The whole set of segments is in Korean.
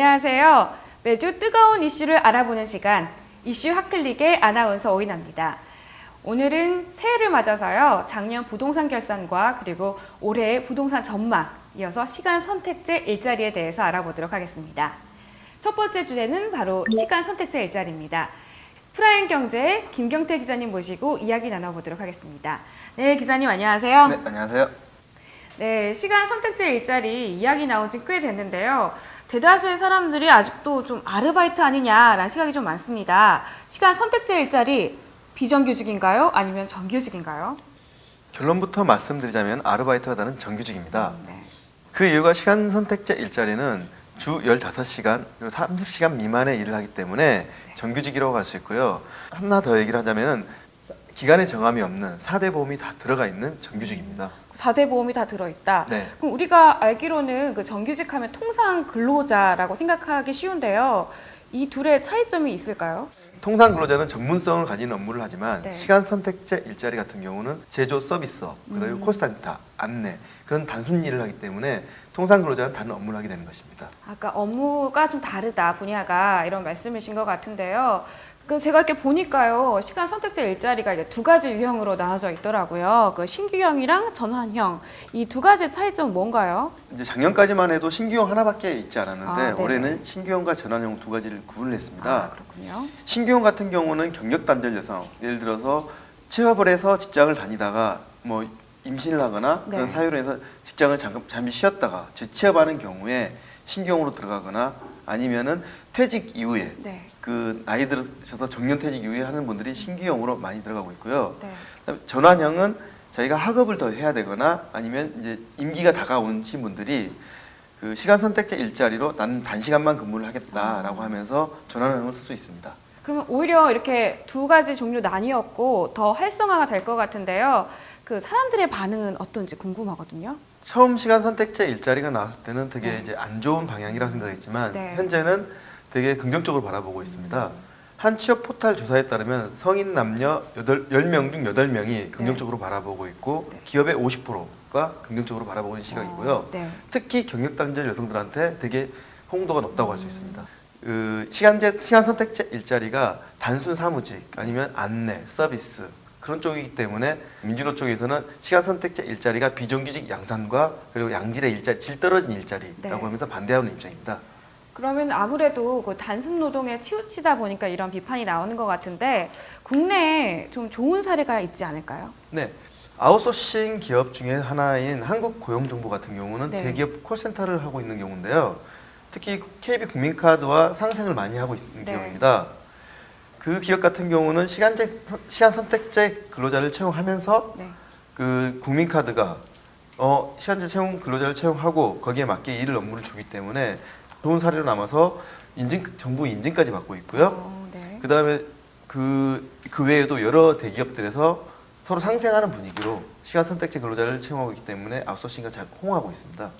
안녕하세요. 매주 뜨거운 이슈를 알아보는 시간 이슈 핫클릭의 아나운서 오인아입니다. 오늘은 새해를 맞아서요. 작년 부동산 결산과 그리고 올해의 부동산 전망 이어서 시간 선택제 일자리에 대해서 알아보도록 하겠습니다. 첫 번째 주제는 바로 시간 선택제 일자리입니다. 프라임 경제의 김경태 기자님 모시고 이야기 나눠보도록 하겠습니다. 네, 기자님 안녕하세요. 네, 안녕하세요. 네, 시간 선택제 일자리 이야기 나온 지 꽤 됐는데요. 대다수의 사람들이 아직도 좀 아르바이트 아니냐라는 시각이 좀 많습니다. 시간 선택제 일자리 비정규직인가요? 아니면 정규직인가요? 결론부터 말씀드리자면 아르바이트가 다른 정규직입니다. 네. 그 이유가 시간 선택제 일자리는 주 15시간, 그리고 30시간 미만의 일을 하기 때문에 정규직이라고 할 수 있고요. 하나 더 얘기를 하자면은 기간의 정함이 없는 4대 보험이 다 들어가 있는 정규직입니다. 4대 보험이 다 들어있다. 네. 그럼 우리가 알기로는 그 정규직 하면 통상 근로자라고 생각하기 쉬운데요. 이 둘의 차이점이 있을까요? 통상 근로자는 전문성을 가진 업무를 하지만 네. 시간 선택제 일자리 같은 경우는 제조 서비스업, 그리고 음. 콜센터, 안내 그런 단순 일을 하기 때문에 통상 근로자는 다른 업무를 하게 되는 것입니다. 아까 업무가 좀 다르다 분야가 이런 말씀이신 것 같은데요. 그 제가 이렇게 보니까요 시간 선택제 일자리가 이제 두 가지 유형으로 나눠져 있더라고요. 그 신규형이랑 전환형 이 두 가지 차이점 은 뭔가요? 이제 작년까지만 해도 신규형 하나밖에 있지 않았는데 아, 네네. 올해는 신규형과 전환형 두 가지를 구분을 했습니다. 아 그렇군요. 신규형 같은 경우는 경력 단절 여성, 예를 들어서 취업을 해서 직장을 다니다가 뭐 임신을 하거나 그런 네. 사유로 해서 직장을 잠깐 잠시 쉬었다가 재취업하는 경우에 신규형으로 들어가거나 아니면은 퇴직 이후에 네. 그 나이 들으셔서 정년 퇴직 이후에 하는 분들이 신규형으로 많이 들어가고 있고요. 네. 그다음에 전환형은 저희가 학업을 더 해야 되거나 아니면 이제 임기가 다가오신 분들이 그 시간 선택제 일자리로 나는 단시간만 근무를 하겠다라고 하면서 전환형을 쓸 수 있습니다. 그러면 오히려 이렇게 두 가지 종류 나뉘었고 더 활성화가 될 것 같은데요. 그 사람들의 반응은 어떤지 궁금하거든요. 처음 시간 선택제 일자리가 나왔을 때는 되게 네. 이제 안 좋은 방향이라 생각했지만 네. 현재는 되게 긍정적으로 바라보고 있습니다. 한 취업 포털 조사에 따르면 성인 남녀 8, 10명 중 8명이 긍정적으로 바라보고 있고 네. 기업의 50%가 긍정적으로 바라보고 있는 시각이고요. 어, 네. 특히 경력 단절 여성들한테 되게 홍도가 높다고 할 수 있습니다. 그 시간제 시간 선택제 일자리가 단순 사무직 아니면 안내 서비스 그런 쪽이기 때문에 민주노 쪽에서는 시간 선택제 일자리가 비정규직 양산과 그리고 양질의 일자리 질 떨어진 일자리라고 네. 하면서 반대하는 입장입니다. 그러면 아무래도 그 단순 노동에 치우치다 보니까 이런 비판이 나오는 것 같은데 국내에 좀 좋은 사례가 있지 않을까요? 네. 아웃소싱 기업 중에 하나인 한국고용정보 같은 경우는 네. 대기업 콜센터를 하고 있는 경우인데요. 특히 KB 국민카드와 상생을 많이 하고 있는 네. 기업입니다. 그 기업 같은 경우는 시간제, 시간 선택제 근로자를 채용하면서 네. 그 국민카드가 어, 시간제 채용 근로자를 채용하고 거기에 맞게 일을 업무를 주기 때문에 좋은 사례로 남아서 인증 정부 인증까지 받고 있고요. 어, 네. 그 다음에 그, 그 외에도 여러 대기업들에서 서로 상생하는 분위기로 시간 선택제 근로자를 채용하고 있기 때문에 아웃소싱과 잘 호응하고 있습니다.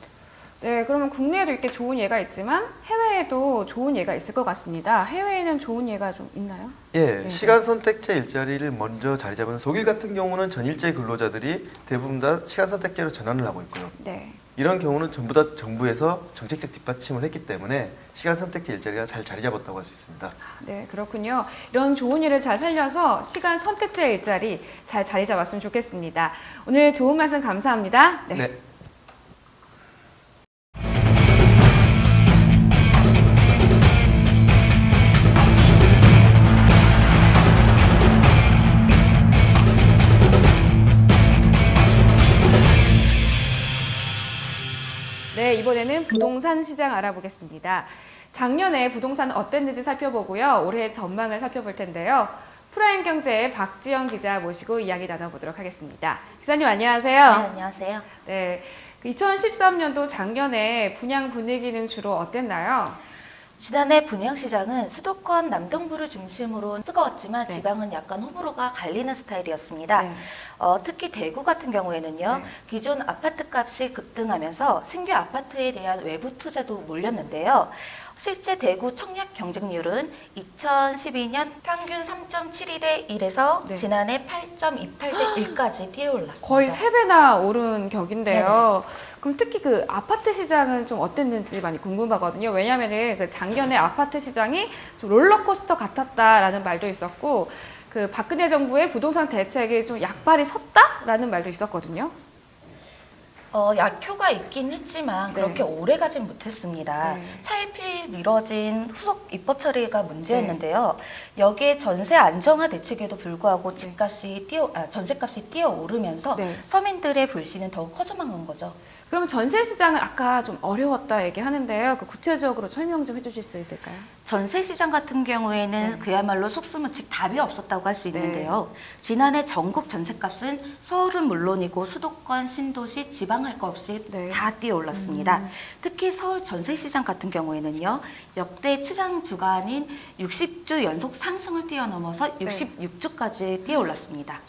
네, 그러면 국내에도 이렇게 좋은 예가 있지만 해외에도 좋은 예가 있을 것 같습니다. 해외에는 좋은 예가 좀 있나요? 예, 네. 시간 선택제 일자리를 먼저 자리 잡은 독일 같은 경우는 전일제 근로자들이 대부분 다 시간 선택제로 전환을 하고 있고요. 네. 이런 경우는 전부 다 정부에서 정책적 뒷받침을 했기 때문에 시간 선택제 일자리가 잘 자리 잡았다고 할 수 있습니다. 네, 그렇군요. 이런 좋은 일을 잘 살려서 시간 선택제 일자리 잘 자리 잡았으면 좋겠습니다. 오늘 좋은 말씀 감사합니다. 네. 네. 네, 이번에는 부동산 시장 알아보겠습니다. 작년에 부동산 어땠는지 살펴보고요. 올해 전망을 살펴볼 텐데요. 프라임 경제의 박지영 기자 모시고 이야기 나눠보도록 하겠습니다. 기자님 안녕하세요. 네, 안녕하세요. 네. 2013년도 작년에 분양 분위기는 주로 어땠나요? 지난해 분양시장은 수도권 남동부를 중심으로 뜨거웠지만 네. 지방은 약간 호불호가 갈리는 스타일이었습니다. 네. 어, 특히 대구 같은 경우에는요, 네. 기존 아파트 값이 급등하면서 신규 아파트에 대한 외부 투자도 몰렸는데요. 실제 대구 청약 경쟁률은 2012년 평균 3.71대 1에서 네. 지난해 8.28대 1까지 뛰어올랐습니다. 거의 세 배나 오른 격인데요. 그럼 특히 그 아파트 시장은 좀 어땠는지 많이 궁금하거든요. 왜냐하면은 그 작년에 아파트 시장이 좀 롤러코스터 같았다라는 말도 있었고, 그 박근혜 정부의 부동산 대책이 좀 약발이 섰다라는 말도 있었거든요. 어, 약효가 있긴 했지만 네. 그렇게 오래 가진 못했습니다. 네. 차일피일 미뤄진 후속 입법 처리가 문제였는데요. 여기에 전세 안정화 대책에도 불구하고 집값이 뛰어 아, 전세값이 뛰어오르면서 네. 서민들의 불신은 더욱 커져만 간 거죠. 그럼 전세 시장은 아까 좀 어려웠다 얘기하는데요. 그 구체적으로 설명 좀 해주실 수 있을까요? 전세 시장 같은 경우에는 네. 그야말로 속수무책 답이 없었다고 할수 네. 있는데요. 지난해 전국 전세값은 서울은 물론이고 수도권, 신도시, 지방 할거 없이 네. 다 뛰어올랐습니다. 음. 특히 서울 전세 시장 같은 경우에는요. 역대 치장 주간인 60주 연속 상승을 뛰어넘어서 네. 66주까지 뛰어올랐습니다.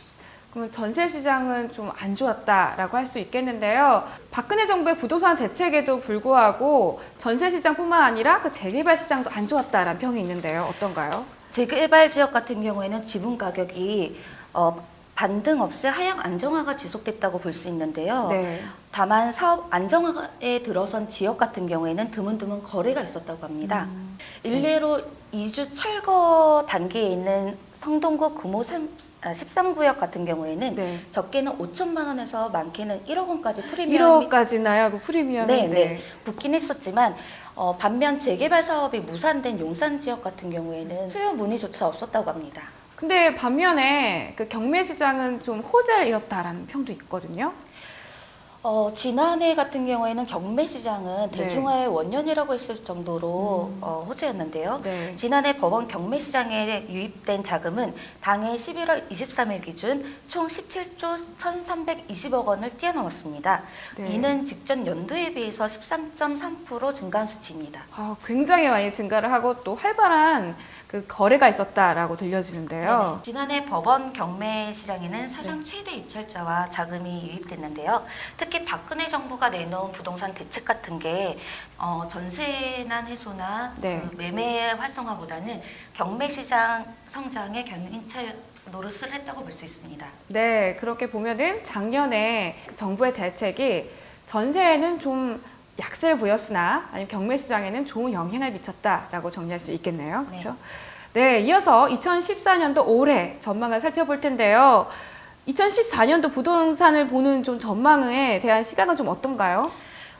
그러면 전세 시장은 좀 안 좋았다라고 할 수 있겠는데요. 박근혜 정부의 부동산 대책에도 불구하고 전세 시장뿐만 아니라 그 재개발 시장도 안 좋았다라는 평이 있는데요. 어떤가요? 재개발 지역 같은 경우에는 지분 가격이 어, 반등 없이 하향 안정화가 지속됐다고 볼 수 있는데요. 네. 다만 사업 안정화에 들어선 지역 같은 경우에는 드문드문 거래가 있었다고 합니다. 음. 일례로 이주 철거 단계에 있는 성동구 구모 3, 아, 13구역 같은 경우에는 네. 적게는 5천만 원에서 많게는 1억 원까지 프리미엄이 1억까지 나요. 그 프리미엄이. 네, 네. 붙긴 했었지만 어, 반면 재개발 사업이 무산된 용산 지역 같은 경우에는 수요 문의조차 없었다고 합니다. 근데 반면에 그 경매 시장은 좀 호재를 잃었다라는 평도 있거든요. 어, 지난해 같은 경우에는 경매 시장은 네. 대중화의 원년이라고 했을 정도로 음. 어, 호재였는데요. 네. 지난해 법원 경매 시장에 유입된 자금은 당해 11월 23일 기준 총 17조 1,320억 원을 뛰어넘었습니다. 네. 이는 직전 연도에 비해서 13.3% 증가한 수치입니다. 아, 굉장히 많이 증가를 하고 또 활발한 그 거래가 있었다라고 들려지는데요. 네네. 지난해 법원 경매 시장에는 사상 최대 입찰자와 자금이 유입됐는데요. 특히 박근혜 정부가 내놓은 부동산 대책 같은 게 어, 전세난 해소나 네. 그 매매 활성화보다는 경매 시장 성장에 견인차 노릇을 했다고 볼 수 있습니다. 네, 그렇게 보면은 작년에 정부의 대책이 전세에는 좀 약세를 보였으나 아니면 경매 시장에는 좋은 영향을 미쳤다라고 정리할 수 있겠네요. 네. 그렇죠? 네, 이어서 2014년도 올해 전망을 살펴볼 텐데요. 2014년도 부동산을 보는 좀 전망에 대한 시각은 좀 어떤가요?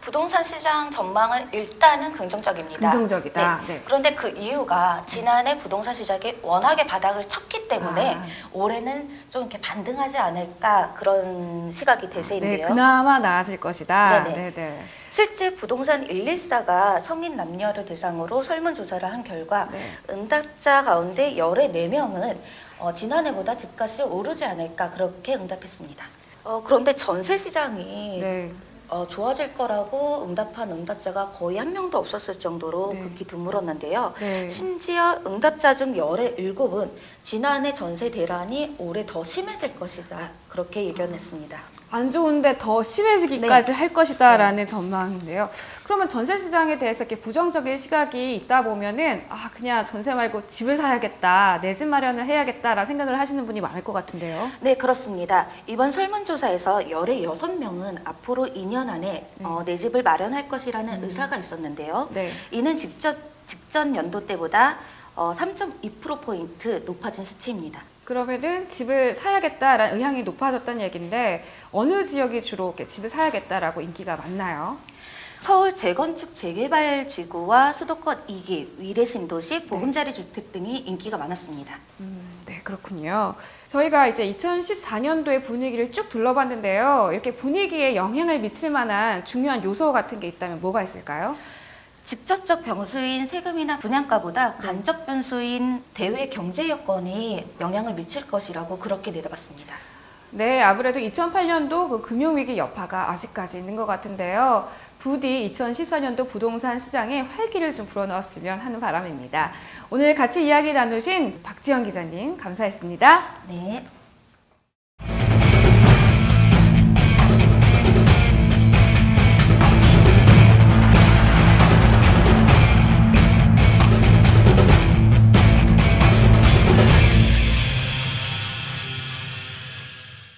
부동산 시장 전망은 일단은 긍정적입니다. 긍정적이다. 네. 네. 그런데 그 이유가 지난해 부동산 시장이 워낙에 바닥을 쳤기 때문에 아. 올해는 좀 이렇게 반등하지 않을까 그런 시각이 네, 대세인데요. 그나마 나아질 것이다. 네네. 네, 네. 실제 부동산 114가 성인 남녀를 대상으로 설문조사를 한 결과 네. 응답자 가운데 열의 4명은 어, 지난해보다 집값이 오르지 않을까 그렇게 응답했습니다. 어, 그런데 전세 시장이 네. 어, 좋아질 거라고 응답한 응답자가 거의 한 명도 없었을 정도로 네. 극히 드물었는데요. 네. 심지어 응답자 중 열의 7은 지난해 전세 대란이 올해 더 심해질 것이다. 그렇게 예견했습니다. 안 좋은데 더 심해지기까지 할 것이다라는 전망인데요. 그러면 전세 시장에 대해서 이렇게 부정적인 시각이 있다 보면은 아 그냥 전세 말고 집을 사야겠다, 내 집 마련을 해야겠다라 생각을 하시는 분이 많을 것 같은데요. 네, 그렇습니다. 이번 설문조사에서 열의 6명은 앞으로 2년 안에 어, 내 집을 마련할 것이라는 의사가 있었는데요. 네. 이는 직전, 직전 연도 때보다 어, 3.2%포인트 높아진 수치입니다. 그러면은 집을 사야겠다라는 의향이 높아졌다는 얘기인데 어느 지역이 주로 이렇게 집을 사야겠다라고 인기가 많나요? 서울 재건축 재개발 지구와 수도권 2기, 위례 신도시, 보금자리 주택 등이 인기가 많았습니다. 음, 네, 그렇군요. 저희가 이제 2014년도의 분위기를 쭉 둘러봤는데요. 이렇게 분위기에 영향을 미칠 만한 중요한 요소 같은 게 있다면 뭐가 있을까요? 직접적 변수인 세금이나 분양가보다 간접 변수인 대외 경제 여건이 영향을 미칠 것이라고 그렇게 내다봤습니다. 네, 아무래도 2008년도 그 금융위기 여파가 아직까지 있는 것 같은데요. 부디 2014년도 부동산 시장에 활기를 좀 불어넣었으면 하는 바람입니다. 오늘 같이 이야기 나누신 박지영 기자님, 감사했습니다. 네.